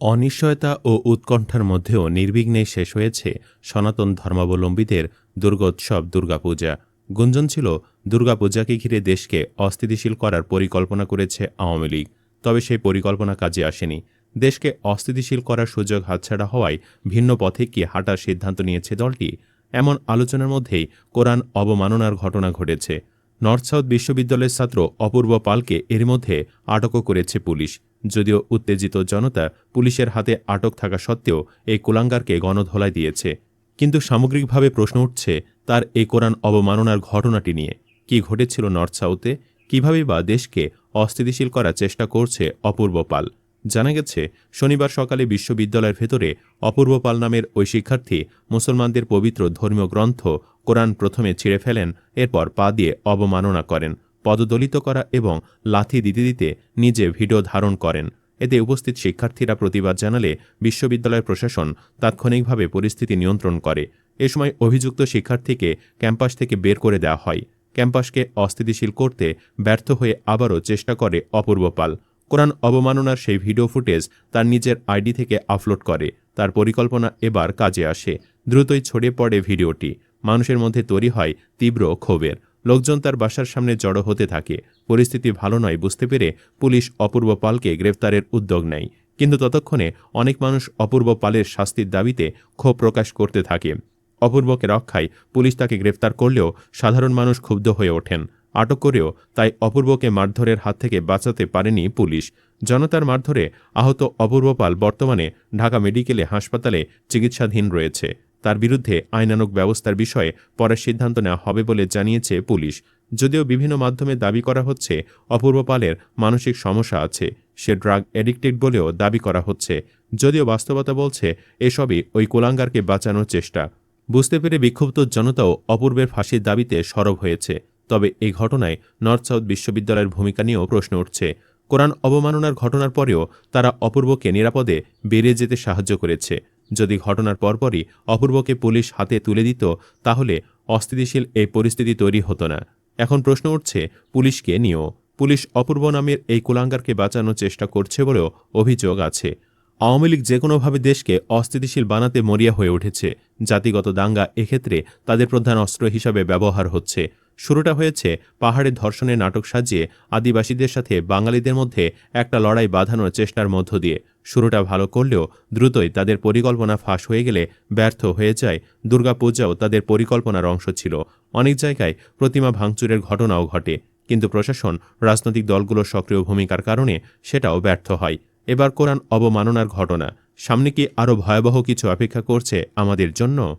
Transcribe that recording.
অনিশ্চয়তা ও উৎকণ্ঠার মধ্যেও নির্বিঘ্নে শেষ হয়েছে সনাতন ধর্মাবলম্বীদের দুর্গোৎসব দুর্গাপূজা। গুঞ্জন ছিল, দুর্গাপূজাকে ঘিরে দেশকে অস্থিতিশীল করার পরিকল্পনা করেছে আওয়ামী লীগ। তবে সেই পরিকল্পনা কাজে আসেনি। দেশকে অস্থিতিশীল করার সুযোগ হাতছাড়া হওয়ায় ভিন্ন পথে কি হাঁটার সিদ্ধান্ত নিয়েছে দলটি, এমন আলোচনার মধ্যেই কোরআন অবমাননার ঘটনা ঘটেছে। নর্থ সাউথ বিশ্ববিদ্যালয়ের ছাত্র অপূর্ব পালকে এর মধ্যে আটকও করেছে পুলিশ। যদিও উত্তেজিত জনতা পুলিশের হাতে আটক থাকা সত্ত্বেও এই কুলাঙ্গারকে গণধোলাই দিয়েছে। কিন্তু সামগ্রিকভাবে প্রশ্ন উঠছে, তার এই কোরআন অবমাননার ঘটনাটি নিয়ে। কি ঘটেছিল নর্থ সাউথে? কীভাবে বা দেশকে অস্থিতিশীল করার চেষ্টা করছে অপূর্ব পাল? জানা গেছে, শনিবার সকালে বিশ্ববিদ্যালয়ের ভেতরে অপূর্ব পাল নামের ওই শিক্ষার্থী মুসলমানদের পবিত্র ধর্মীয় গ্রন্থ কোরআন প্রথমে ছিঁড়ে ফেলেন, এরপর পা দিয়ে অবমাননা করেন, পদদলিত করা এবং লাথি দিতে দিতে নিজে ভিডিও ধারণ করেন। এতে উপস্থিত শিক্ষার্থীরা প্রতিবাদ জানালে বিশ্ববিদ্যালয়ের প্রশাসন তাৎক্ষণিকভাবে পরিস্থিতি নিয়ন্ত্রণ করে। এ সময় অভিযুক্ত শিক্ষার্থীকে ক্যাম্পাস থেকে বের করে দেওয়া হয়। ক্যাম্পাসকে অস্থিতিশীল করতে ব্যর্থ হয়ে আবারও চেষ্টা করে অপূর্ব পাল। কোরআন অবমাননার সেই ভিডিও ফুটেজ তার নিজের আইডি থেকে আপলোড করে। তার পরিকল্পনা এবার কাজে আসে। দ্রুতই ছড়িয়ে পড়ে ভিডিওটি। মানুষের মধ্যে তৈরি হয় তীব্র ক্ষোভের। লোকজন তার বাসার সামনে জড়ো হতে থাকে। পরিস্থিতি ভালো নয় বুঝতে পেরে পুলিশ অপূর্ব পালকে গ্রেফতারের উদ্যোগ নেয়। কিন্তু ততক্ষণে অনেক মানুষ অপূর্ব পালের শাস্তির দাবিতে ক্ষোভ প্রকাশ করতে থাকে। অপূর্বকে রক্ষায় পুলিশ তাকে গ্রেফতার করলেও সাধারণ মানুষ ক্ষুব্ধ হয়ে ওঠেন। আটক করেও তাই অপূর্বকে মারধরের হাত থেকে বাঁচাতে পারেনি পুলিশ। জনতার মারধরে আহত অপূর্ব পাল বর্তমানে ঢাকা মেডিকেলে হাসপাতালে চিকিৎসাধীন রয়েছে। তার বিরুদ্ধে আইনানুগ ব্যবস্থার বিষয়ে পরে সিদ্ধান্ত নেওয়া হবে বলে জানিয়েছে পুলিশ। যদিও বিভিন্ন মাধ্যমে দাবি করা হচ্ছে অপূর্ব পালের মানসিক সমস্যা আছে, সে ড্রাগ এডিক্টেড বলেও দাবি করা হচ্ছে। যদিও বাস্তবতা বলছে, এসবই ওই কোলাঙ্গারকে বাঁচানোর চেষ্টা। বুঝতে পেরে বিক্ষুব্ধ জনতাও অপূর্বের ফাঁসির দাবিতে সরব হয়েছে। তবে এই ঘটনায় নর্থ সাউথ বিশ্ববিদ্যালয়ের ভূমিকা নিয়েও প্রশ্ন উঠছে। কোরআন অবমাননার ঘটনার পরেও তারা অপূর্বকে নিরাপদে বেরিয়ে যেতে সাহায্য করেছে। যদি ঘটনার পরপরই অপূর্বকে পুলিশ হাতে তুলে দিত, তাহলে অস্থিতিশীল এই পরিস্থিতি তৈরি হতো না। এখন প্রশ্ন উঠছে পুলিশকে নিয়েও? পুলিশ অপূর্ব নামের এই কুলাঙ্গারকে বাঁচানোর চেষ্টা করছে বলেও অভিযোগ আছে। আওয়ামী লীগ যে কোনোভাবে দেশকে অস্থিতিশীল বানাতে মরিয়া হয়ে উঠেছে। জাতিগত দাঙ্গা এক্ষেত্রে তাদের প্রধান অস্ত্র হিসাবে ব্যবহার হচ্ছে। শুরুটা হয়েছে পাহাড়ে ধর্ষণের নাটক সাজিয়ে আদিবাসীদের সাথে বাঙালিদের মধ্যে একটা লড়াই বাঁধানোর চেষ্টার মধ্য দিয়ে। শুরুটা ভালো করলেও দ্রুতই তাদের পরিকল্পনা ফাঁস হয়ে গেলে ব্যর্থ হয়ে যায় দুর্গাপূজাও তাদের পরিকল্পনার অংশ ছিল। অনেক জায়গায় প্রতিমা ভাঙচুরের ঘটনাও ঘটে, কিন্তু প্রশাসন, রাজনৈতিক দলগুলোর সক্রিয় ভূমিকার কারণে সেটাও ব্যর্থ হয়। এবার কোরআন অবমাননার ঘটনা। সামনে কি আরও ভয়াবহ কিছু অপেক্ষা করছে আমাদের জন্য?